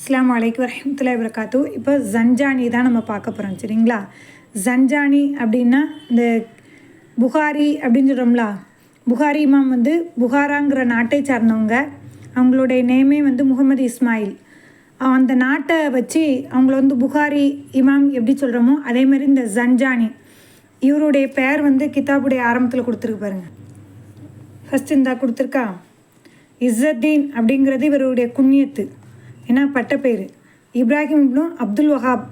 அஸ்லாம் வலைக்கு வரமத்துல்லாய் வரகாத்து இப்போ ஜன்ஜானி தான் நம்ம பார்க்க போகிறோம் சரிங்களா? ஜன்ஜானி அப்படின்னா இந்த புகாரி அப்படின்னு சொல்கிறோம்ல புகாரி இமாம் வந்து புகாராங்கிற நாட்டை சார்ந்தவங்க. அவங்களுடைய நேமே வந்து முகமது இஸ்மாயில். அந்த நாட்டை வச்சு அவங்கள வந்து புகாரி இமாம் எப்படி சொல்கிறோமோ அதே மாதிரி இந்த ஜன்ஜானி இவருடைய பெயர் வந்து கிதாபுடைய ஆரம்பத்தில் கொடுத்துருக்கு பாருங்க. ஃபஸ்ட் இந்தா கொடுத்துருக்கா? இஸ்ஸத்தீன் அப்படிங்கிறது இவருடைய குண்ணியத்து. ஏன்னா பட்டப்பேர் இப்ராஹிம் இப்னும் அப்துல் வஹாப்.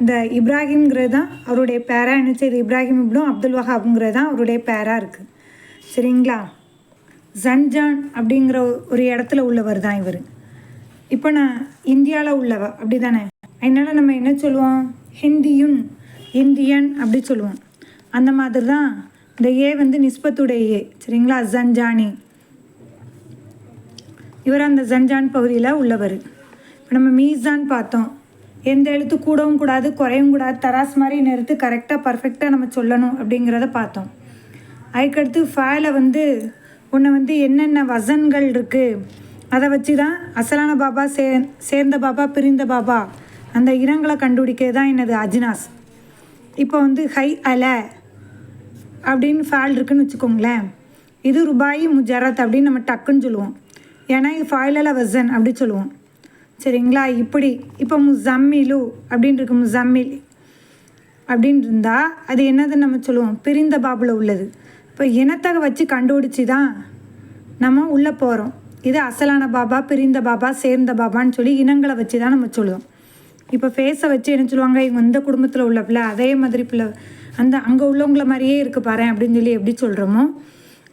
இந்த இப்ராஹிம்ங்கிறது தான் அவருடைய பேராக என்னச்சு இது இப்ராஹிம் இப்னும் அப்துல் வஹாப்ங்கிறது தான் அவருடைய பேராக இருக்குது சரிங்களா? ஜன்ஜான் அப்படிங்கிற ஒரு இடத்துல உள்ளவர் தான் இவர். இப்போ நான் இந்தியாவில் உள்ளவ அப்படி தானே அதனால் நம்ம என்ன சொல்லுவோம்? ஹிந்தியுன் இந்தியன் அப்படி சொல்லுவோம். அந்த மாதிரி தான் இந்த ஏ வந்து நிஸ்பத்துடைய ஏ. சரிங்களா? ஜன்ஜானி. இவர் அந்த ஜன்ஜான் பகுதியில் உள்ளவர். இப்போ நம்ம மீசான் பார்த்தோம். எந்த எழுத்து கூடவும் கூடாது குறையவும் கூடாது தராஸ் மாதிரி நிறுத்து கரெக்டாக பர்ஃபெக்டாக நம்ம சொல்லணும் அப்படிங்கிறத பார்த்தோம். அதுக்கடுத்து ஃபேல வந்து உன்னை வந்து என்னென்ன வசன்கள் இருக்குது அதை வச்சு தான் அசலான பாபா சே சேர்ந்த பாபா பிரிந்த பாபா அந்த இனங்களை கண்டுபிடிக்கிறது தான் என்னது? அஜினாஸ். இப்போ வந்து ஹை அல அப்படின்னு ஃபேல் இருக்குன்னு வச்சுக்கோங்களேன். இது ருபாயி முஜரத் அப்படின்னு நம்ம டக்குன்னு சொல்லுவோம். ஏன்னா இது ஃபாயிலல வசன் அப்படி சொல்லுவோம். சரிங்களா? இப்படி இப்போ முசம்மிலு அப்படின்னு இருக்கு முசம்மில் அப்படின்னு இருந்தால் அது என்னதுன்னு நம்ம சொல்லுவோம். பிரிந்த பாபில் உள்ளது. இப்போ இனத்தக வச்சு கண்டுபிடிச்சி தான் நம்ம உள்ளே போகிறோம் இது அசலான பாபா பிரிந்த பாபா சேர்ந்த பாபான்னு சொல்லி இனங்களை வச்சு தான் நம்ம சொல்லுவோம். இப்போ ஃபேஸை வச்சு என்ன சொல்லுவாங்க? இவங்க இந்த குடும்பத்தில் உள்ள பிள்ளை அதே மாதிரி பிள்ளை அந்த அங்கே உள்ளவங்கள மாதிரியே இருக்கு பாரு அப்படின்னு சொல்லி எப்படி சொல்கிறோமோ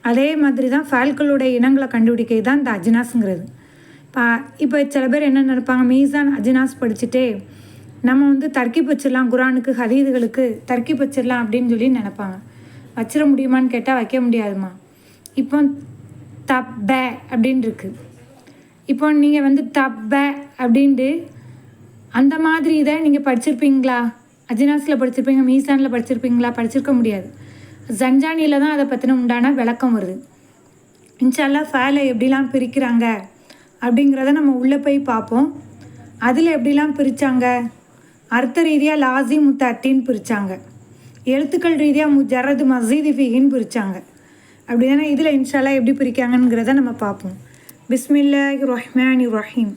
அதே மாதிரி தான் ஃபால்களுடைய இனங்களை கண்டுபிடிக்கிறது தான் இந்த அஜினாஸுங்கிறது. இப்போ இப்போ சில பேர் என்ன நினைப்பாங்க மீசான் அஜினாஸ் படிச்சுட்டே நம்ம வந்து தர்க்கி வச்சிடலாம் குரானுக்கு ஹதீதுகளுக்கு தர்க்கி வச்சிடலாம் அப்படின்னு சொல்லி நினைப்பாங்க. வச்சிட முடியுமான்னு கேட்டால் வைக்க முடியாதுமா இப்போ தப்ப அப்படின்னு இருக்கு. இப்போ நீங்கள் வந்து தப்ப அப்படின்ட்டு அந்த மாதிரி இதை நீங்கள் படிச்சிருப்பீங்களா? அஜினாஸில் படிச்சிருப்பீங்க மீசானில் படிச்சிருப்பீங்களா? படிச்சிருக்க முடியாது. ஜன்ஜானியில் தான் அதை பற்றின உண்டான விளக்கம் வருது. இன்ஷால்லா ஃபேலை எப்படிலாம் பிரிக்கிறாங்க அப்படிங்கிறத நம்ம உள்ளே போய் பார்ப்போம். அதில் எப்படிலாம் பிரித்தாங்க அர்த்த ரீதியாக லாசி முத்தாத்தின்னு பிரித்தாங்க எழுத்துக்கள் ரீதியாக முஜரது மசீதி ஃபிகின்னு பிரித்தாங்க அப்படி தானே இதில் இன்ஷால்லா எப்படி பிரிக்காங்கங்கிறத நம்ம பார்ப்போம். பிஸ்மில்லாஹி ரஹ்மான் ரஹீம்.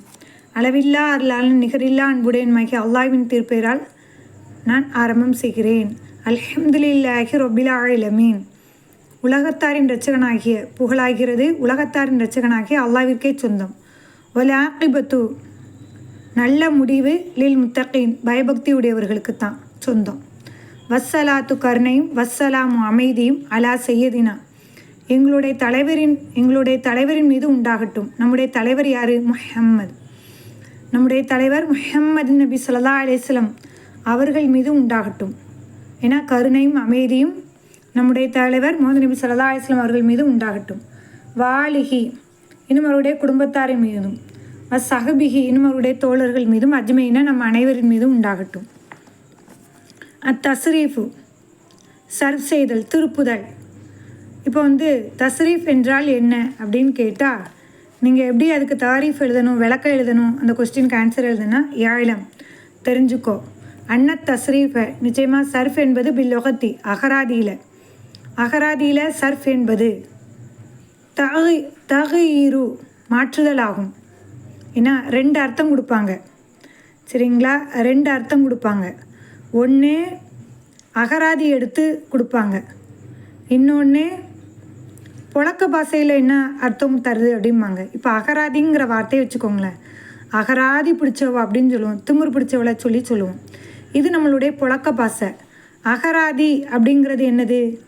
அளவில்லா அருளாளன் நிகரில்லா அன்புடையன் மகி அல்லாவின் திருப்பெயரால் நான் ஆரம்பம் செய்கிறேன். அல்ஹம்துலில்லாஹி ரொபில் உலகத்தாரின் இரட்சகனாகிய புகழாகிறது உலகத்தாரின் இரட்சகனாகிய அல்லாவிற்கே சொந்தம். ஒல நல்ல முடிவு லில் முத்தகின் பயபக்தி உடையவர்களுக்கு தான் சொந்தம். வஸ்ஸலாத்து கருணையும் வஸ்ஸலாம் அமைதியும் அலா செய்யதினா எங்களுடைய தலைவரின் எங்களுடைய தலைவரின் மீது உண்டாகட்டும். நம்முடைய தலைவர் யார்? முஹம்மது. நம்முடைய தலைவர் முஹம்மது நபி சொல்லா அலிஸ்லம் அவர்கள் மீது உண்டாகட்டும். ஏன்னா கருணையும் அமைதியும் நம்முடைய தலைவர் முகமது நபி சல்லா அலிஸ்லாம் அவர்கள் மீது உண்டாகட்டும். வாலிஹி இன்னும் அவருடைய குடும்பத்தாரின் மீதும் சஹபிஹி இன்னும் அவருடைய தோழர்கள் மீதும் அஜ்மையினா நம் அனைவரின் மீதும் உண்டாகட்டும். அத்தஸ்ரீஃபு சர்வ் செய்தல் திருப்புதல். இப்போ வந்து தஸ்ரீஃப் என்றால் என்ன அப்படின்னு கேட்டால் நீங்கள் எப்படி அதுக்கு தாரீஃப் எழுதணும் விளக்கம் எழுதணும் அந்த கொஸ்டினுக்கு ஆன்சர் எழுதுனா ஏழம் தெரிஞ்சுக்கோ. அன்ன தஸ்ரீஃபை நிச்சயமாக சர்ஃப் என்பது பில்லொகத்தி அகராதியில். அகராதியில் சர்ஃப் என்பது தகு தகுஈரு மாற்றுதல் ஆகும். ஏன்னா ரெண்டு அர்த்தம் கொடுப்பாங்க. சரிங்களா? ரெண்டு அர்த்தம் கொடுப்பாங்க. ஒன்று அகராதி எடுத்து கொடுப்பாங்க. இன்னொன்று புழக்க பாசையில் என்ன அர்த்தம் தருது அப்படிம்பாங்க. இப்போ அகராதிங்கிற வார்த்தையை வச்சுக்கோங்களேன். அகராதி பிடிச்சவ அப்படின்னு சொல்லுவோம். திமிர் பிடிச்சவளை சொல்லி சொல்லுவோம். இது நம்மளுடைய புழக்க பாசை. அகராதி அப்படிங்கிறது என்னது?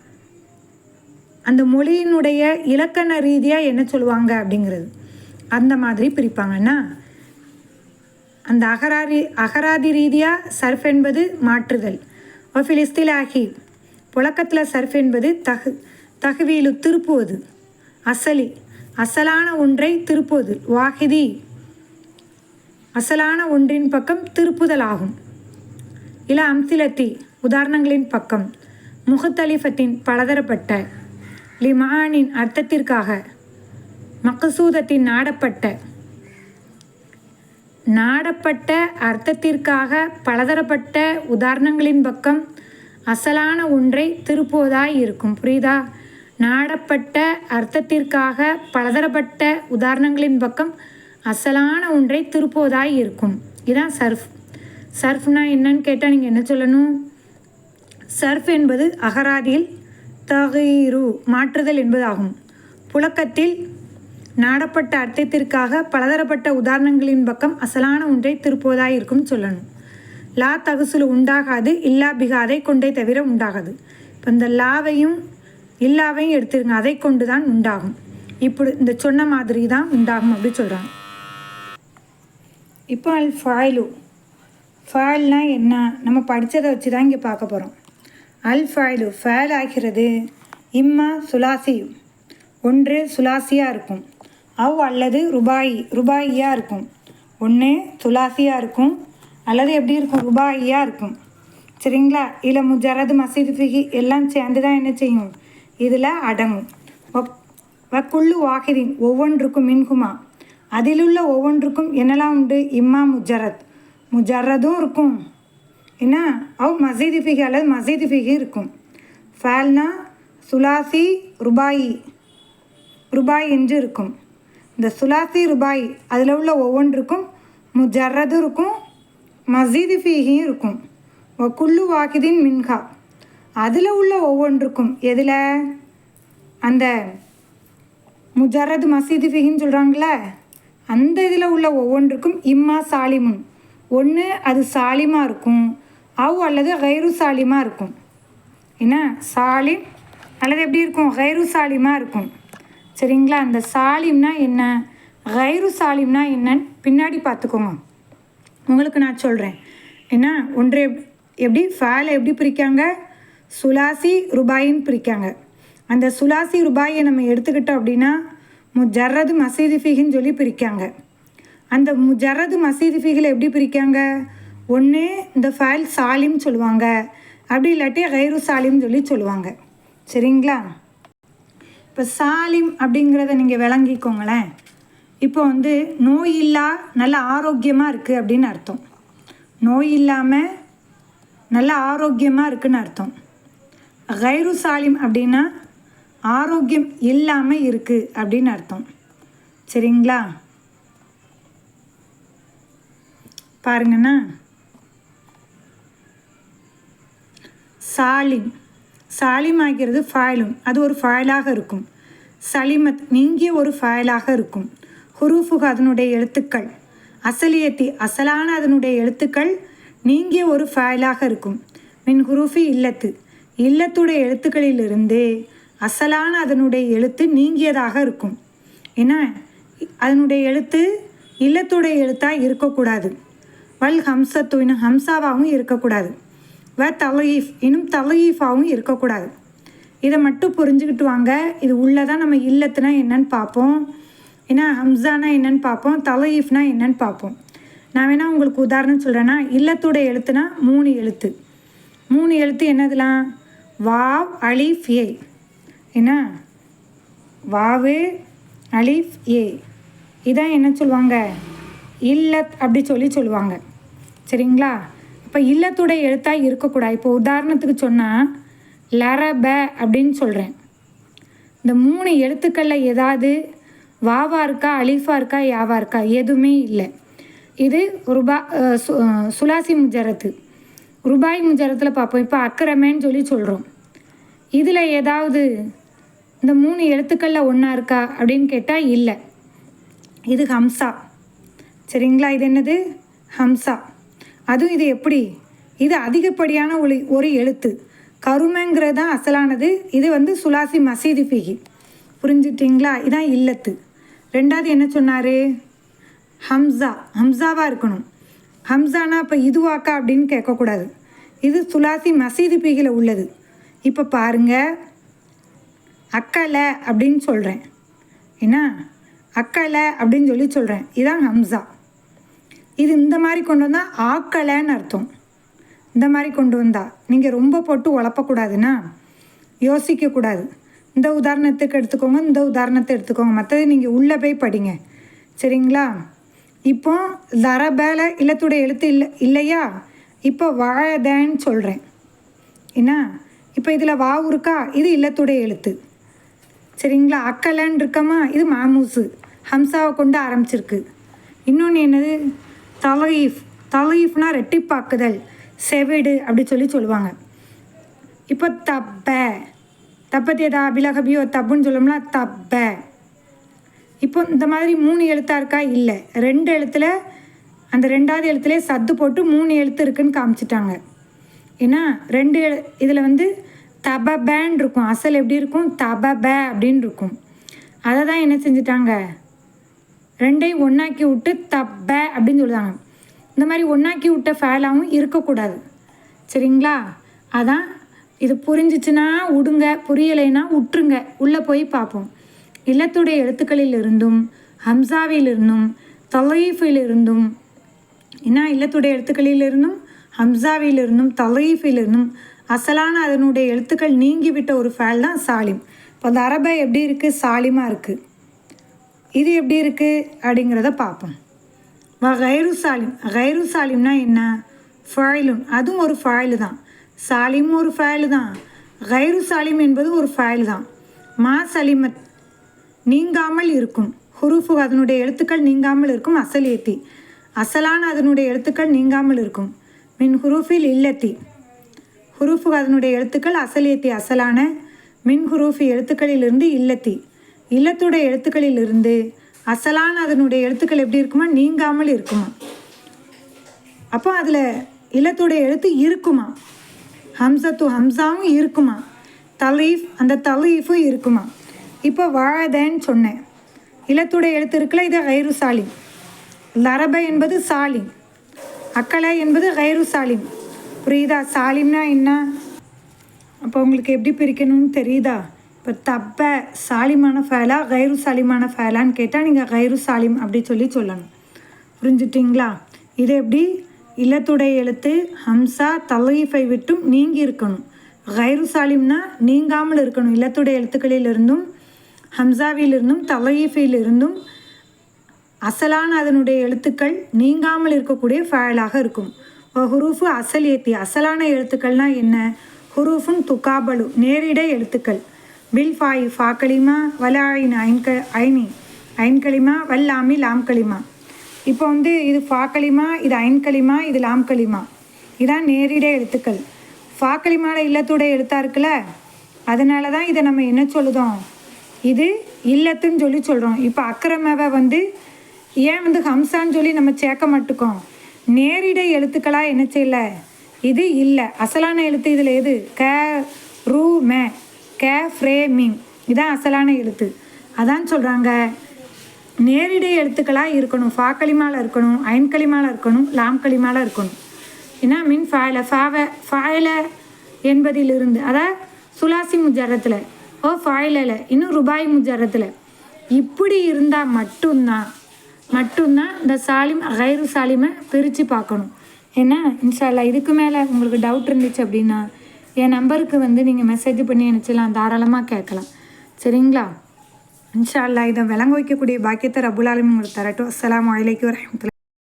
அந்த மொழியினுடைய இலக்கண ரீதியாக என்ன சொல்லுவாங்க அப்படிங்கிறது. அந்த மாதிரி பிரிப்பாங்கன்னா அந்த அகராதி அகராதி ரீதியாக சர்ஃப் என்பது மாற்றுதல். ஒஃபிலிஸ்திலாகி புழக்கத்தில் சர்ஃப் என்பது தகு தகுவியிலு திருப்புவது. அசலி அசலான ஒன்றை திருப்புவது. வாஹிதி அசலான ஒன்றின் பக்கம் திருப்புதல் ஆகும் இல அம்சிலத்தி உதாரணங்களின் பக்கம். முகத்தலிஃபத்தின் பலதரப்பட்ட லிமானின் அர்த்தத்திற்காக மக்கசூதத்தின் நாடப்பட்ட நாடப்பட்ட அர்த்தத்திற்காக பலதரப்பட்ட உதாரணங்களின் பக்கம் அசலான ஒன்றை திருப்புவதாய் இருக்கும். புரியுதா? நாடப்பட்ட அர்த்தத்திற்காக பலதரப்பட்ட உதாரணங்களின் பக்கம் அசலான ஒன்றை திருப்புவதாய் இருக்கும். இதான் சர்ஃப். சர்ஃப்னா என்னன்னு கேட்டால் நீங்கள் என்ன சொல்லணும்? சர்ஃப் என்பது அகராதியில் தகீரு மாற்றுதல் என்பதாகும். புழக்கத்தில் நாடப்பட்ட அர்த்தத்திற்காக பலதரப்பட்ட உதாரணங்களின் பக்கம் அசலான ஒன்றை திருப்புவதாய் இருக்கும் சொல்லணும். லா தகுசுலு உண்டாகாது இல்லா பிகா அதை கொண்டே தவிர உண்டாகாது. இப்போ இந்த லாவையும் இல்லாவையும் எடுத்துருங்க அதை கொண்டு தான் உண்டாகும். இப்படி இந்த சொன்ன மாதிரி தான் உண்டாகும் அப்படி சொல்கிறாங்க இப்போ அல் ஃபாயிலு ஃபேல்னா என்ன? நம்ம படித்ததை வச்சு தான் இங்கே பார்க்க போகிறோம் அல் ஃபாயிலு ஃபேல் ஆகிறது இம்மா சுலாசி ஒன்று சுலாசியாக இருக்கும். அவ் அல்லது ருபாயி ருபாயியாக இருக்கும். ஒன்று சுலாசியாக இருக்கும். அல்லது எப்படி இருக்கும்? ருபாயியாக இருக்கும். சரிங்களா? இல்லை முஜரது மசீது ஃபிஹி எல்லாம் சேர்ந்து தான் என்ன செய்யும்? இதில் அடங்கும். வக்குள்ளு வாஹிதின் ஒவ்வொன்றுக்கும் மின்குமா? அதிலுள்ள ஒவ்வொன்றுக்கும் என்னெல்லாம் உண்டு? இம்மா முஜரத் முஜர்ரதும் இருக்கும். என்ன அவ் மசீது ஃபிகி அல்லது மசீது ஃபிகி இருக்கும். ஃபேல்னா சுலாசி ருபாயி ருபாய் என்று இருக்கும். இந்த சுலாசி ருபாய் அதில் உள்ள ஒவ்வொன்றுக்கும் முஜர்ரதும் இருக்கும் மசீது ஃபீகியும் இருக்கும். ஒ குல்லு வாக்கிதின் மின்ஹா அதில் உள்ள ஒவ்வொன்றுக்கும் எதில்? அந்த முஜரது மசீது ஃபிகின்னு சொல்கிறாங்களே அந்த இதில் உள்ள ஒவ்வொன்றுக்கும் இம்மா சாலிமுன். ஒன்று அது சாலிமாக இருக்கும். அவ் அல்லது கைரு சாலிமாக இருக்கும். என்ன? சாலிம் அல்லது எப்படி இருக்கும்? கைரு சாலிமாக இருக்கும். சரிங்களா? அந்த சாலிம்னா என்ன? கைரு சாலிம்னா என்னன்னு பின்னாடி பார்த்துக்கோங்க. உங்களுக்கு நான் சொல்கிறேன் என்ன? ஒன்று எப்படி? ஃபேலை எப்படி பிரிக்காங்க? சுலாசி ருபாயின்னு பிரிக்காங்க. அந்த சுலாசி ருபாயை நம்ம எடுத்துக்கிட்டோம் அப்படின்னா முஜர்ரது மசீது ஃபிகின்னு சொல்லி பிரிக்காங்க. அந்த ஜரது மசீது ஃபீகளை எப்படி பிரிக்காங்க? ஒன்று இந்த ஃபைல் சாலிம் சொல்லுவாங்க. அப்படி இல்லாட்டி கைரு சாலிம் சொல்லி சொல்லுவாங்க. சரிங்களா? இப்போ சாலிம் அப்படிங்கிறத நீங்கள் விளங்கிக்கோங்களேன். இப்போ வந்து நோய் இல்லா நல்ல ஆரோக்கியமாக இருக்குது அப்படின்னு அர்த்தம். நோய் இல்லாமல் நல்ல ஆரோக்கியமாக இருக்குன்னு அர்த்தம். கைரு சாலிம் அப்படின்னா ஆரோக்கியம் இல்லாமல் இருக்குது அப்படின்னு அர்த்தம். சரிங்களா? பாருங்கண்ணா. சாலிம். சாலிம் ஆகிறது ஃபாயிலும் அது ஒரு ஃபாயிலாக இருக்கும். சலிமத் நீங்கிய ஒரு ஃபாயிலாக இருக்கும். ஹுரூஃபுக அதனுடைய எழுத்துக்கள். அசலியத்தி அசலான அதனுடைய எழுத்துக்கள் நீங்கிய ஒரு ஃபாயிலாக இருக்கும். மின் ஹுரூஃபி இல்லத்து. இல்லத்துடைய எழுத்துக்களிலிருந்து அசலான அதனுடைய எழுத்து நீங்கியதாக இருக்கும். ஏன்னா அதனுடைய எழுத்து இல்லத்துடைய எழுத்தாக இருக்கக்கூடாது. வல் ஹம்சத்து இன்னும் ஹம்சாவாகவும் இருக்கக்கூடாது. வ தலயீஃப் இன்னும் தலயீஃபாகவும் இருக்கக்கூடாது. இதை மட்டும் புரிஞ்சுக்கிட்டு வாங்க. இது உள்ளதான் நம்ம இல்லத்துனா என்னன்னு பார்ப்போம். ஏன்னா ஹம்சானா என்னன்னு பார்ப்போம் தலயீஃப்னா என்னன்னு பார்ப்போம். நான் வேணால் உங்களுக்கு உதாரணம் சொல்கிறேன்னா இல்லத்துடைய எழுத்துனா மூணு எழுத்து. மூணு எழுத்து என்னதுலாம்? வாவ் அலீஃப் ஏ. என்ன வாவு அலீஃப் ஏ. இதான் என்ன சொல்லுவாங்க? இல்லத் அப்படி சொல்லி சொல்லுவாங்க. சரிங்களா? அப்போ இல்லத்துடைய எழுத்தாக இருக்கக்கூடாது. இப்போ உதாரணத்துக்கு சொன்னால் லரப அப்படின்னு சொல்கிறேன் இந்த மூணு எழுத்துக்களில் ஏதாவது வாவா இருக்கா அலிஃபா இருக்கா யாவா இருக்கா எதுவுமே இல்லை. இது ருபா சு- சுலாசி முஜரத்து. ருபாய் முஜரத்தில் பார்ப்போம். இப்போ அக்கரமேன்னு சொல்லி சொல்கிறோம் இதில் ஏதாவது இந்த மூணு எழுத்துக்களில் ஒன்றா இருக்கா அப்படின்னு கேட்டால் இல்லை. இது ஹம்சா. சரிங்களா? இது என்னது? ஹம்சா. அதுவும் இது எப்படி? இது அதிகப்படியான ஒளி ஒரு எழுத்து. கருமைங்கிறது தான் அசலானது? இது வந்து சுலாசி மசீதி பிகி புரிஞ்சுட்டிங்களா? இதான் இல்லத்து. ரெண்டாவது என்ன சொன்னார்? ஹம்சா. ஹம்சாவாக இருக்கணும். ஹம்சானா இப்போ இதுவாக்கா அப்படின்னு கேட்கக்கூடாது. இது சுலாசி மசீதி பிகில உள்ளது. இப்போ பாருங்கள் அக்கலை அப்படின்னு சொல்கிறேன் என்ன? அக்கலை அப்படின்னு சொல்லி சொல்கிறேன் இதான் ஹம்சா. இது இந்த மாதிரி கொண்டு வந்தால் ஆக்கலைன்னு அர்த்தம். இந்த மாதிரி கொண்டு வந்தா. நீங்கள் ரொம்ப போட்டு உழப்பக்கூடாதுன்னா யோசிக்கக்கூடாது. இந்த உதாரணத்துக்கு எடுத்துக்கோங்க இந்த உதாரணத்தை எடுத்துக்கோங்க. மற்றது நீங்கள் உள்ளே போய் படிங்க. சரிங்களா? இப்போ தரபேல இல்லத்துடைய எழுத்து இல்லை இல்லையா? இப்போ வாழதேன்னு சொல்கிறேன் என்ன? இப்போ இதில் வாவு இருக்கா? இது இல்லத்துடைய எழுத்து. சரிங்களா? அக்கலன்னு இருக்கமா? இது மாமூசு. ஹம்சாவை கொண்டு ஆரம்பிச்சிருக்கு. இன்னொன்று என்னது? தலீஃப் தலீஃப்னா ரெட்டிப்பாக்குதல் செவிடு அப்படி சொல்லி சொல்லுவாங்க. இப்போ தப்ப தப்பத்தியதா அபிலகபியோ தப்புன்னு சொல்லோம்னா தப்ப. இப்போ இந்த மாதிரி மூணு எழுத்தா இருக்கா? இல்லை. ரெண்டு எழுத்துல அந்த ரெண்டாவது எழுத்துலே சத்து போட்டு மூணு எழுத்து இருக்குன்னு காமிச்சிட்டாங்க. ஏன்னா ரெண்டு எழு இதில் வந்து தபபேன் இருக்கும். அசல் எப்படி இருக்கும்? தபப அப்படின்னு இருக்கும். அதை தான் என்ன செஞ்சிட்டாங்க? ரெண்டையும் ஒன்றாக்கி விட்டு தப்ப அப்படின்னு சொல்லுவாங்க இந்த மாதிரி ஒன்றாக்கி விட்ட ஃபேலாகவும் இருக்கக்கூடாது. சரிங்களா? அதான் இது புரிஞ்சிச்சுன்னா விடுங்க புரியலைன்னா விட்டுருங்க உள்ளே போய் பார்ப்போம். இல்லத்துடைய எழுத்துக்களில் இருந்தும் ஹம்சாவிலிருந்தும் தலீஃபிலிருந்தும் என்ன இல்லத்துடைய எழுத்துக்களிலிருந்தும் ஹம்சாவிலிருந்தும் தலீஃபிலிருந்தும் அசலான அதனுடைய எழுத்துக்கள் நீங்கிவிட்ட ஒரு ஃபேல் தான் சாலிம். இப்போ அந்த அரபை எப்படி இருக்குது சாலிமாக இருக்குது இது எப்படி இருக்குது அப்படிங்கிறத பார்ப்போம். வ கைரு சாலிம். கைரு சாலிம்னா என்ன? ஃபாயிலும். அதுவும் ஒரு ஃபாயில் தான். சாலிமும் ஒரு ஃபைலு தான். கைரு சாலிம் என்பது ஒரு ஃபைல் தான். மா சலிமத் நீங்காமல் இருக்கும். ஹுருஃபு அதனுடைய எழுத்துக்கள் நீங்காமல் இருக்கும். அசல் ஏத்தி. அசலான அதனுடைய எழுத்துக்கள் நீங்காமல் இருக்கும். மின் ஹுரூஃபில் இல்லத்தி. ஹுரூஃபு அதனுடைய எழுத்துக்கள் அசல் ஏத்தி அசலான. மின் ஹுரூஃபி எழுத்துக்களிலிருந்து இல்லத்தி. இல்லத்துடைய எழுத்துக்களிலிருந்து அசலான அதனுடைய எழுத்துக்கள் எப்படி இருக்குமா? நீங்காமல் இருக்குமா? அப்போ அதில் இல்லத்துடைய எழுத்து இருக்குமா? ஹம்சத்து ஹம்சாவும் இருக்குமா? தலீஃப் அந்த தலீஃபும் இருக்குமா? இப்போ வாழதேன்னு சொன்னேன். இல்லத்துடைய எழுத்து இருக்குல்ல இது ஹைரு சாலிம். லரப என்பது சாலிம். அக்கலை என்பது ஹைரு சாலிம். புரியுதா? சாலிம்னா என்ன? அப்போ உங்களுக்கு எப்படி பிரிக்கணும்னு தெரியுதா? இப்போ தப்ப சாலிமான ஃபேலா கைரு சாலிமான ஃபேலான்னு கேட்டால் நீங்கள் கைரு சாலிம் அப்படி சொல்லி சொல்லணும். புரிஞ்சுட்டிங்களா? இது எப்படி? இல்லத்துடைய எழுத்து ஹம்சா தலீஃபை விட்டும் நீங்கி இருக்கணும். கைரு சாலிம்னா நீங்காமல் இருக்கணும். இல்லத்துடைய எழுத்துக்களிலிருந்தும் ஹம்சாவிலிருந்தும் தலீஃபிலிருந்தும் அசலான அதனுடைய எழுத்துக்கள் நீங்காமல் இருக்கக்கூடிய ஃபேலாக இருக்கும். ஹுரூஃபு அசல் ஏத்தி. அசலான எழுத்துக்கள்னால் என்ன? ஹுரூஃபும் துக்காபலு நேரிட எழுத்துக்கள். பில் ஃபாய் ஃபா களிமா வலாயின் ஐன்க ஐனி ஐன் களிமா வல்லாமி லாம் களிமா இப்போ வந்து இது ஃபா களிமா இது ஐன் களிமா இது லாம் களிமா இதான் நேரிட எழுத்துக்கள். ஃபா களிமால இல்லத்துடைய எழுத்தா இருக்குல்ல? அதனால தான் இதை நம்ம என்ன சொல்லுதோம்? இது இல்லத்துன்னு சொல்லி சொல்கிறோம் இப்போ அக்கிரமவை வந்து ஏன் வந்து ஹம்சான்னு சொல்லி நம்ம சேர்க்க மாட்டுக்கோம்? நேரிட எழுத்துக்களாக என்ன செய்யல? இது இல்லை. அசலான எழுத்து இதில் எது? க ரூ மே. கே ஃப்ரே இதான் அசலான எழுத்து. அதான் சொல்கிறாங்க நேரிடை எழுத்துக்களாக இருக்கணும் ஃபா களிமால இருக்கணும் ஐன் களிமால இருக்கணும் லாம் களிமால இருக்கணும். ஏன்னா மின்? ஃபாயில ஃபாவ ஃபாயில என்பதிலிருந்து அதாவது சுலாசி முஜரத்தில் ஓ ஃபாயிலில் இன்னும் ருபாய் முஜரத்தில் இப்படி இருந்தால் மட்டும்தான் மட்டும்தான் இந்த சாலிம் கைரு சாலிமை பிரித்து பார்க்கணும். ஏன்னா இன்ஷால்லா இதுக்கு மேலே உங்களுக்கு டவுட் இருந்துச்சு அப்படின்னா என் நம்பருக்கு வந்து நீங்கள் மெசேஜ் பண்ணி நினச்சலாம் தாராளமாக கேட்கலாம். சரிங்களா? இன்ஷா அல்லா இதை விளங்க வைக்கக்கூடிய பாக்கியத்தை ரபுல் ஆலமீன் உங்களுக்கு தரட்டும். அஸ்லாம் அலைக்கும் வரமத்துல